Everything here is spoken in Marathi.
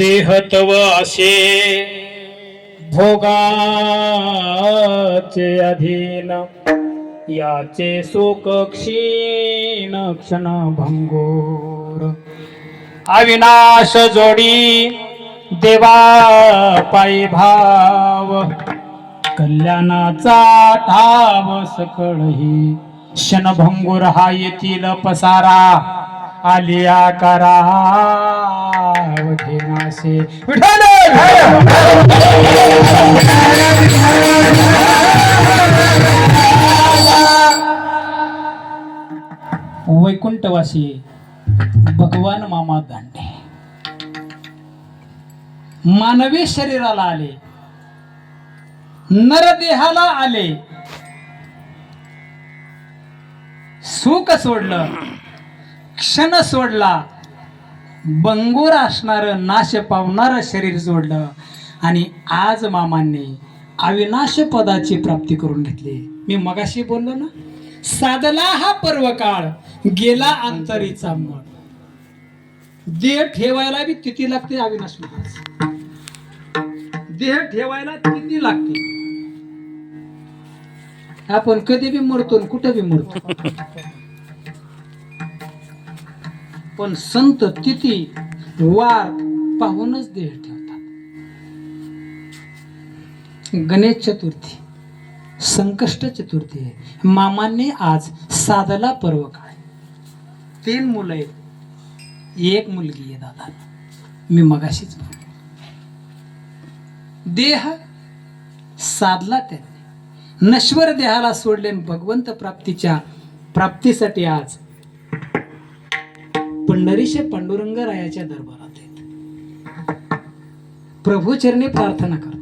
देहतव असे भोगाचे अधीन. याचे सुख क्षीण क्षण भंगोर. अविनाश जोडी देवा पायी भाव. कल्याणाचा ठाव सकळही क्षणभंगुर हा येथील पसारा. आलिया करा. घेनासे विठ्ठल! वैकुंठवासी भगवान मामा दांडे. मानवी शरीराला आले. नरदेहाला आले. सुख सोडलं. क्षण सोडला. बंगूर असणारं नाश पावणार शरीर जोडलं. आणि आज मामांनी अविनाश पदाची प्राप्ती करून घेतली. मी मगाशी बोललो ना? साधला हा पर्व काळ गेला अंतरीचा मळ. देह ठेवायला बी तिथी लागते अविनाश महाराज देह ठेवायला किती लागते? आपण कधी बी मरतो आणि कुठं बी मरतो? पण संत तिथी वार पाहूनच देह ठेवतात. गणेश चतुर्थी संकष्ट चतुर्थी आहे. मामाने आज साधला पर्व काय तीन मुलं आहेत. एक मुलगी आहे दादा. मी मगाशीच देह साधला त्यांनी. नश्वर देहाला सोडले भगवंत प्राप्तीच्या प्राप्तीसाठी आज पंढरीशे पांडुरंग रायाच्या दरबारात आहेत प्रभूचरणी प्रार्थना करतात.